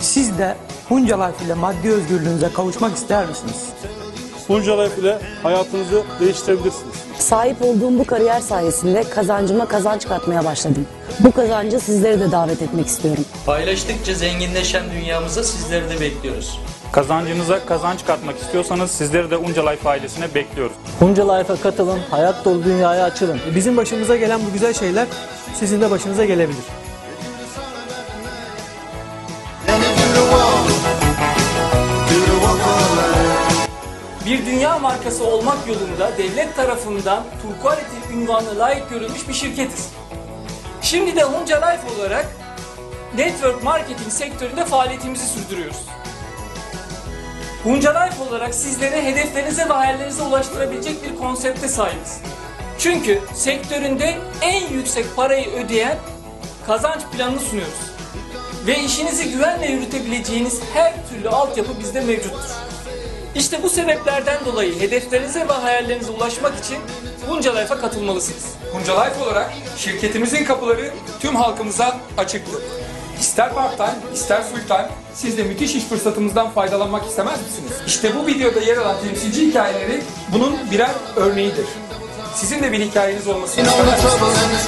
Siz de Hunca Life ile maddi özgürlüğünüze kavuşmak ister misiniz? Bunca Life ile hayatınızı değiştirebilirsiniz. Sahip olduğum bu kariyer sayesinde kazancıma kazanç katmaya başladım. Bu kazancı sizleri de davet etmek istiyorum. Paylaştıkça zenginleşen dünyamıza sizleri de bekliyoruz. Kazancınıza kazanç katmak istiyorsanız sizleri de Unca Life ailesine bekliyoruz. Hunca Life'a katılın, hayat dolu dünyaya açılın. Bizim başımıza gelen bu güzel şeyler sizin de başınıza gelebilir. Bir dünya markası olmak yolunda devlet tarafından Turquality ünvanına layık görülmüş bir şirketiz. Şimdi de Hunca Life olarak network marketing sektöründe faaliyetimizi sürdürüyoruz. Hunca Life olarak sizlere hedeflerinize ve hayallerinize ulaştırabilecek bir konsepte sahibiz. Çünkü sektöründe en yüksek parayı ödeyen kazanç planını sunuyoruz. Ve işinizi güvenle yürütebileceğiniz her türlü altyapı bizde mevcuttur. İşte bu sebeplerden dolayı hedeflerinize ve hayallerinize ulaşmak için Bunca Life'a katılmalısınız. Hunca Life olarak şirketimizin kapıları tüm halkımıza açıktır. İster part time, ister full time, siz de müthiş iş fırsatımızdan faydalanmak istemez misiniz? İşte bu videoda yer alan temsilci hikayeleri bunun birer örneğidir. Sizin de bir hikayeniz olmasını istemez misiniz?